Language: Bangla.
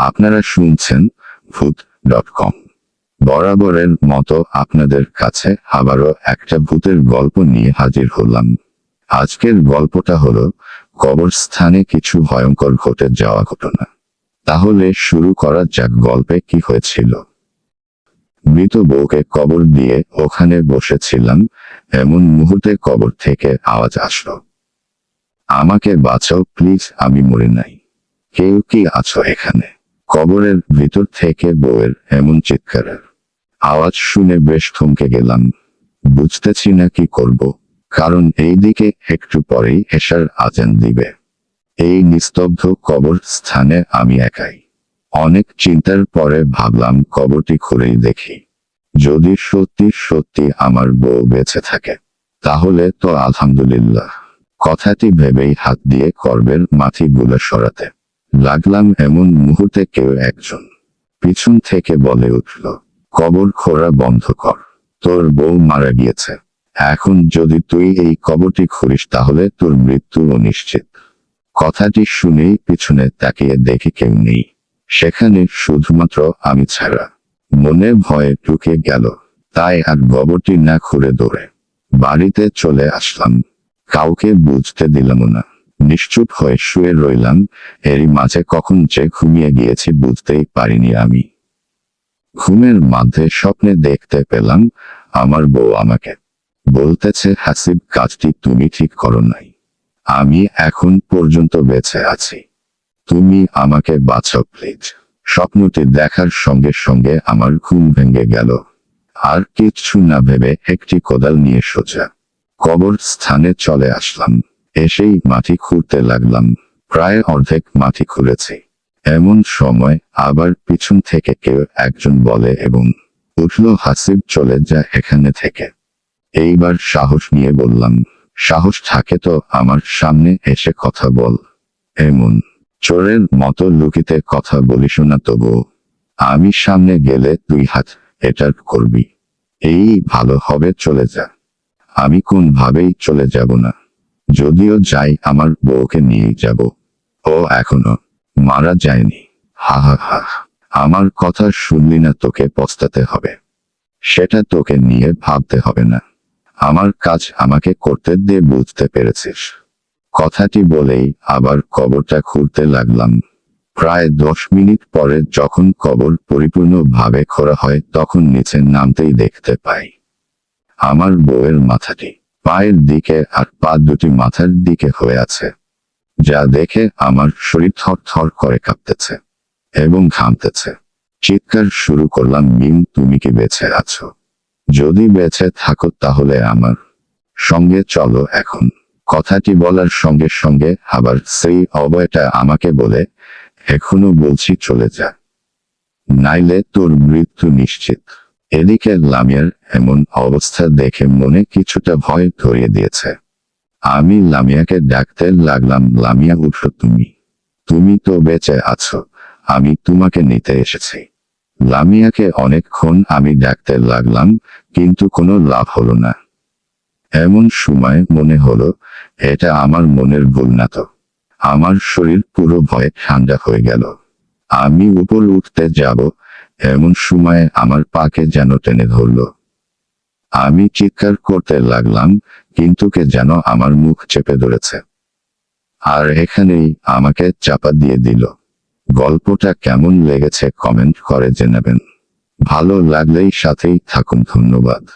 আপনারা শুনছেন ভূত ডট কম। বরাবরের মতো আপনাদের কাছে আবারও একটা ভূতের গল্প নিয়ে হাজির হলাম। আজকের গল্পটা হলো, কবরস্থানে কিছু ভয়ঙ্কর ঘটে যাওয়া ঘটনা। তাহলে শুরু করা যাক গল্পে কি হয়েছিল। মৃত বউকে কবর দিয়ে ওখানে বসেছিলাম, এমন মুহূর্তে কবর থেকে আওয়াজ আসলো। আমাকে বাঁচাও, প্লিজ, আমি মরে নাই। কেউ কি আছো এখানে? কবরের ভিতর থেকে বউয়ের এমন চিৎকার। আওয়াজ শুনে বেশ থমকে গেলাম। বুঝতেছি না কি করব, কারণ এই দিকে একটু পরেই এসার আজান দিবে। এই নিস্তব্ধ কবর স্থানে আমি একাই। অনেক চিন্তার পরে ভাবলাম কবরটি খুঁড়েই দেখি। যদি সত্যি সত্যি আমার বউ বেঁচে থাকে, তাহলে তো আলহামদুলিল্লাহ। কথাটি ভেবেই হাত দিয়ে কর্বের মাটিগুলো সরাতে লাগলাম এমন মুহূর্তে কেউ একজন। পিছন থেকে বলে উঠল, কবর খোঁড়া বন্ধ কর, তোর বউ মারা গিয়েছে। এখন যদি তুই এই কবরটি খুঁড়িস তাহলে তোর মৃত্যু অনিশ্চিত কথাটি শুনেই পিছনে তাকিয়ে দেখে কেউ নেই। সেখানে শুধুমাত্র আমি ছাড়া। মনে ভয়ে ঢুকে গেল, তাই আর গোবরটি না খুঁড়ে দৌড়ে বাড়িতে চলে আসলাম। কাউকে বুঝতে দিলাম না। নিশ্চুপ হয়ে শুয়ে রইলাম, এরই মাঝে কখন যে ঘুমিয়ে গিয়েছি বুঝতেই পারিনি আমি। ঘুমের মাঝে স্বপ্নে দেখতে পেলাম আমার বউ আমাকে। বলতেছে, হাসিব, কাজটি তুমি ঠিক করো নাই। আমি এখন পর্যন্ত বেঁচে আছি। তুমি আমাকে বাঁচাও, প্লিজ। স্বপ্নটি দেখার সঙ্গে সঙ্গে আমার ঘুম ভেঙে গেল। আর কিচ্ছু না ভেবে একটি কোদাল নিয়ে সোজা কবর স্থানে চলে আসলাম। এসেই মাটি খুঁড়তে লাগলাম। প্রায় অর্ধেক মাটি খুঁড়েছি। এমন সময় আবার পিছন থেকে কেউ একজন বলে এবং উঠল হাসিব চলে যা এখানে থেকে। এইবার সাহস নিয়ে বললাম, সাহস থাকে তো আমার সামনে এসে কথা বল। এমন চোরের মতো লুকিতে কথা বলিস না তবু। আমি সামনে গেলে তুই হাত এটার করবি। এই ভালো হবে চলে যা। আমি কোন ভাবেই চলে যাব না। যদিও যাই, আমার বউকে নিয়ে যাব। ও এখনও মারা যায়নি। হা হা হা। আমার কথা শুনলি না, তোকে পস্তাতে হবে। সেটা তোকে নিয়ে ভাবতে হবে না। আমার কাজ আমাকে করতে দে, বুঝতে পেরেছিস। কথাটি বলেই আবার কবরটা খুঁড়তে লাগলাম। প্রায় দশ মিনিট পরে যখন কবর পরিপূর্ণভাবে খোঁড়া হয়, তখন নিচে নামতেই দেখতে পাই। আমার বউয়ের মাথাটি পায়ের দিকে আর পা দুটি মাথার দিকে হয়ে আছে, যা দেখে আমার শরীর থর থর করে কাঁপতেছে এবং ঘামতেছে। চিৎকার শুরু করলাম, মিম, তুমি কি বেঁচে আছো? যদি বেঁচে থাকো তাহলে আমার সঙ্গে চলো এখন। কথাটি বলার সঙ্গে সঙ্গে আবার সেই অবয়টা আমাকে বলে, এখনও বলছি চলে যা। নাইলে তোর মৃত্যু নিশ্চিত। এদিকে লামিয়ার এমন অবস্থা দেখে মনে কিছুটা ভয় ধরিয়ে দিয়েছে। আমি লামিয়াকে ডাকতে লাগলাম, লামিয়া, উঠো তুমি। তুমি তো বেঁচে আছো। আমি তোমাকে নিতে এসেছি লামিয়াকে অনেকক্ষণ আমি ডাকতে লাগলাম, কিন্তু কোনো লাভ হলো না। এমন সময় মনে হলো, এটা আমার মনের ভুল না তো। আমার শরীর পুরো ভয়ে ঠান্ডা হয়ে গেল। আমি উপর উঠতে যাব এমন সময় আমার পাকে যেন টেনে ধরল। আমি চিৎকার করতে লাগলাম, কিন্তু কে যেন আমার মুখ চেপে ধরেছে। আর এখানেই আমাকে চাপা দিয়ে দিল। গল্পটা কেমন লেগেছে কমেন্ট করে জানাবেন। ভালো লাগলেই সাথেই থাকুন, ধন্যবাদ।